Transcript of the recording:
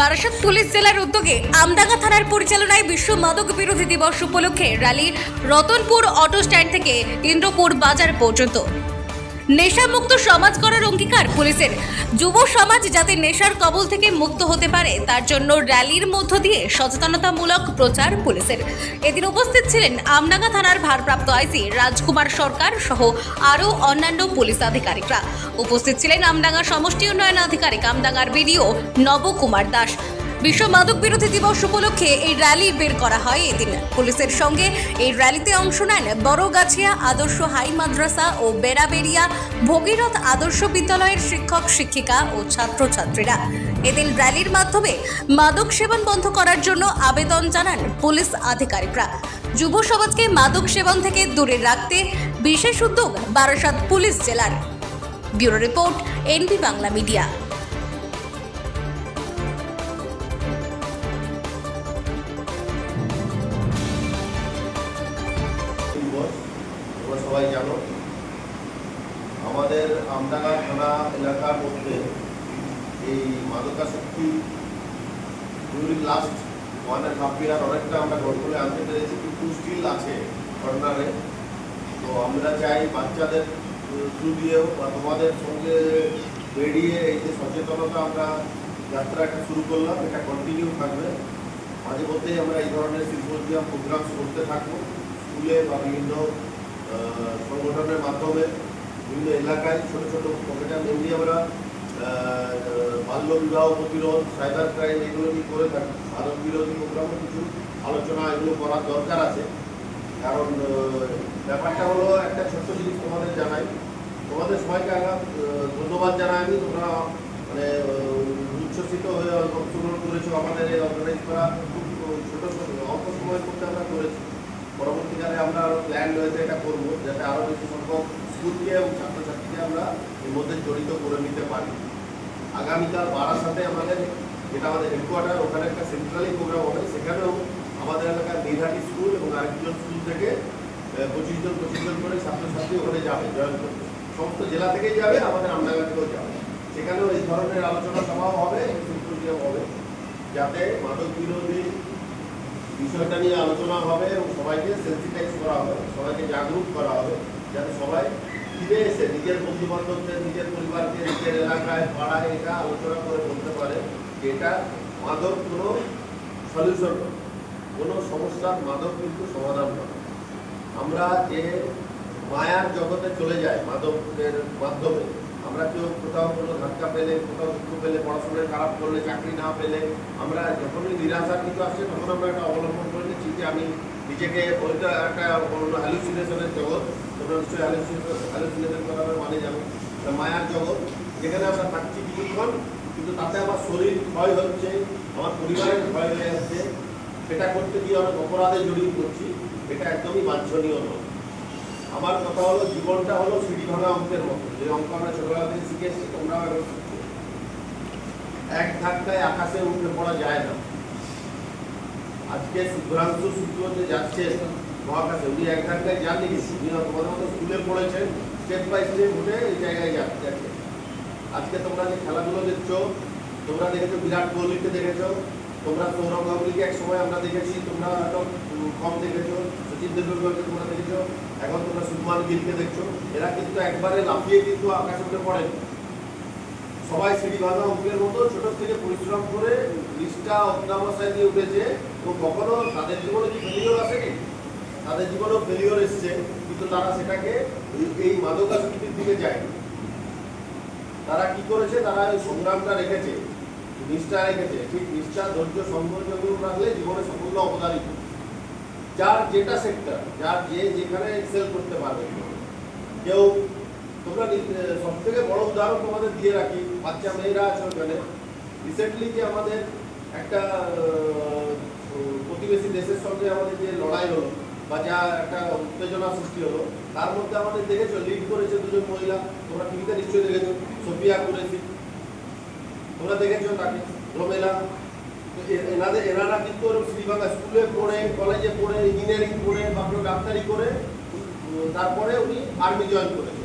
Barasat police জেলার উদ্যোগে আমডাঙ্গা থানার পরিচালনায় বিশ্ব মাদক বিরোধী দিবস উপলক্ষে র্যালি রতনপুর অটো স্ট্যান্ড থেকে ইন্দ্রপুর বাজার পর্যন্ত। নেশামুক্ত সমাজ করার অঙ্গীকার পুলিশের। যুব সমাজ যাতে নেশার কবল থেকে মুক্ত হতে পারে, তার জন্য র্যালির মধ্য দিয়ে সচেতনতামূলক প্রচার পুলিশের। এদিন উপস্থিত ছিলেন আমডাঙ্গা থানার ভারপ্রাপ্ত আইসি রাজকুমার সরকার সহ আরও অন্যান্য পুলিশ আধিকারিকরা। উপস্থিত ছিলেন আমডাঙ্গা সমষ্টি উন্নয়ন আধিকারিক আমডাঙ্গার বিডিও নবকুমার দাস। বিশ্ব মাদক বিরোধী দিবস উপলক্ষে এই র্যালি বের করা হয় এদিন। পুলিশের সঙ্গে এই র্যালিতে অংশ নেন বড়গাছিয়া আদর্শ হাই মাদ্রাসা ও বেড়াবেড়িয়া ভগীরথ আদর্শ বিদ্যালয়ের শিক্ষক, শিক্ষিকা ও ছাত্রছাত্রীরা। এদিন র্যালির মাধ্যমে মাদক সেবন বন্ধ করার জন্য আবেদন জানান পুলিশ আধিকারিকরা। যুব সমাজকে মাদক সেবন থেকে দূরে রাখতে বিশেষ উদ্যোগ বারাসাত পুলিশ জেলার। Bureau report, NB Bangla media. Amdanga থানা এলাকার মধ্যে এই মাদকাসক্তি during last one and half year অনেকটা আমরা কন্ট্রোলে আনতে পেরেছি, কিন্তু স্টিল আছে কর্নারে তো আমরা চাই বাচ্চাদের থ্রু দিয়েও বা তোমাদের সঙ্গে বেরিয়ে এই যে সচেতনতা আমরা যাত্রা একটা শুরু করলাম, এটা কন্টিনিউ থাকবে। মাঝে মধ্যেই আমরা এই ধরনের সিম্পোজিয়াম প্রোগ্রাম করতে থাকব। স্কুলে বা বিভিন্ন সংগঠনের মাধ্যমে। বিভিন্ন এলাকায় ছোট ছোট পকেটা মেনলি আমরা বাল্য বিবাহ প্রতিরোধ সাইবার ক্রাইম এগুলো নিয়ে করে থাকি। মাদক বিরোধী প্রোগ্রামে কিছু আলোচনা এগুলো করার দরকার আছে। কারণ ব্যাপারটা হলো একটা ছোট্ট জিনিস তোমাদের জানাই। তোমাদের সবাইকে আগাম ধন্যবাদ জানাই আমি। তোমরা মানে উচ্ছ্বসিত হয়ে অংশগ্রহণ করেছ আমাদের এই অর্গানাইজ করা খুব ছোট ছোট অল্প সময়ের মধ্যে আমরা করেছি। পরবর্তীকালে আমরা আরও প্ল্যান রয়েছে এটা করব, যাতে আরও বেশি সংখ্যক স্কুলকে এবং ছাত্রছাত্রীকে আমরা এর মধ্যে জড়িত করে নিতে পারি। আগামীকাল বারাসাতে আমাদের যেটা আমাদের হেডকোয়ার্টার ওখানে একটা সেন্ট্রালি প্রোগ্রাম হবে। সেখানেও আমাদের এলাকার নিরহাটি স্কুল এবং আরেকজন স্কুল থেকে পঁচিশ জন পঁচিশ জন করে ছাত্রছাত্রী ওখানে যাবে জয়েন করতে। সমস্ত জেলা থেকেই যাবে, আমাদের আমডাঙ্গা থেকেও যাবে। সেখানেও এই ধরনের আলোচনা সভাও হবে সিম্পোজিয়াম হবে, যাতে মাদক বিরোধী বিষয়টা নিয়ে আলোচনা হবে এবং সবাইকে সেন্সিটাইজ করা হবে, সবাইকে জাগরুক করা হবে, যাতে সবাই ফিরে এসে নিজের বন্ধু বান্ধবদের নিজের পরিবারকে, নিজের এলাকায় পাড়ায় এটা আলোচনা করে বলতে পারে এটা মাদক কোনো সলিউশন নয়। কোনো সমস্যার মাদক কিন্তু সমাধান নয়। আমরা যে মায়ার জগতে চলে যাই মাদকের মাধ্যমে, আমরা কেউ কোথাও কোনো ধাক্কা পেলে, কোথাও দুঃখ পেলে, পড়াশোনায় খারাপ করলে, চাকরি না পেলে, আমরা যখনই নিরাশার কিছু আসছে, তখন আমরা একটা অবলম্বন করে যে আমি নিজেকে ওইটা একটা হ্যালুসিনেশনের জগৎ, তোমরা নিশ্চয়ই হ্যালুসিনেশন করার মানে জানো মায়ার জগৎ, যেখানে আমরা থাকছি কিছুক্ষণ, কিন্তু তাতে আমার শরীর ক্ষয় হচ্ছে, আমার পরিবারের ক্ষয় হয়ে যাচ্ছে। সেটা করতে গিয়ে অনেক অপরাধে জড়িয়ে পড়ছি, এটা একদমই বাঞ্ছনীয় নয়। আমার কথা হলো, জীবনটা হলো সিঁড়ি ভাঙা অঙ্কের মতো। যে অঙ্ক আমরা ছোটবেলা থেকে শিখে এসেছি তোমরাও এখন এক ধাক্কায় আকাশে উঠে পড়া যায় না। আজকে শুভ্রাংশু সূত্রতে যাচ্ছে, মহাকাশে উনি এক ধাক্কায় যাননি কিন্তু। তোমাদের স্কুলে পড়েছেন স্টেপ বাই স্টেপ উঠে এই জায়গায় যাচ্ছে। আজকে তোমরা যে খেলাধুলো দেখছ, তোমরা দেখেছ বিরাট কোহলিকে দেখেছ, তোমরা সৌরভ গাঙ্গুলিকে এক সময় আমরা দেখেছি, তোমরা হয়তো কম দেখেছ, সচিন তেন্ডুলকরকে তোমরা দেখেছ, এখন তোমরা সুকুমার গিলকে দেখছ। এরা কিন্তু একবারে লাফিয়ে কিন্তু আকাশে উঠে পড়েন। সবাই সিঁড়ি ভাঙা অঙ্কের মতো ছোট থেকে লিস্টটা অধ্যাবসায় দিয়ে উঠেছে এবং কখনো তাদের জীবনে কি ফেলিওর আসেনি? তাদের জীবনেও ফেলিওর এসছে, কিন্তু তারা সেটাকে এই- এই মাদকাসক্তির দিকে যায়নি। তারা কি করেছে? তারা ওই সংগ্রামটা রেখেছে, নিষ্ঠা রেখেছে। ঠিক নিষ্ঠা, ধৈর্য সংকল্পগুলো রাখলে জীবনে সাফল্য অবদারিত যার যেটা সেক্টর যার যে যেখানে এক্সেল করতে পারবে। কেউ, তোমরা সব থেকে বড় উদাহরণ তোমাদের দিয়ে রাখি। বাচ্চা মেয়েরা আছে ওখানে রিসেন্টলি যে আমাদের একটা প্রতিবেশী দেশের সঙ্গে আমাদের যে লড়াই হলো বা যা একটা উত্তেজনা সৃষ্টি হলো, তার মধ্যে আমাদের দেখেছ লিড করেছে দুজন মহিলা, তোমরা টিভিতে নিশ্চয়ই দেখেছ, সোফিয়া কুরেশি। তোমরা দেখেছ তাকে, রোমেলা। এনাদের, এনারা কিন্তু ওরকম শ্রীবাংলা স্কুলে পড়ে কলেজে পড়ে ইঞ্জিনিয়ারিং পড়ে, বা কোনো ডাক্তারি করে তারপরে উনি আর্মি জয়েন করেছেন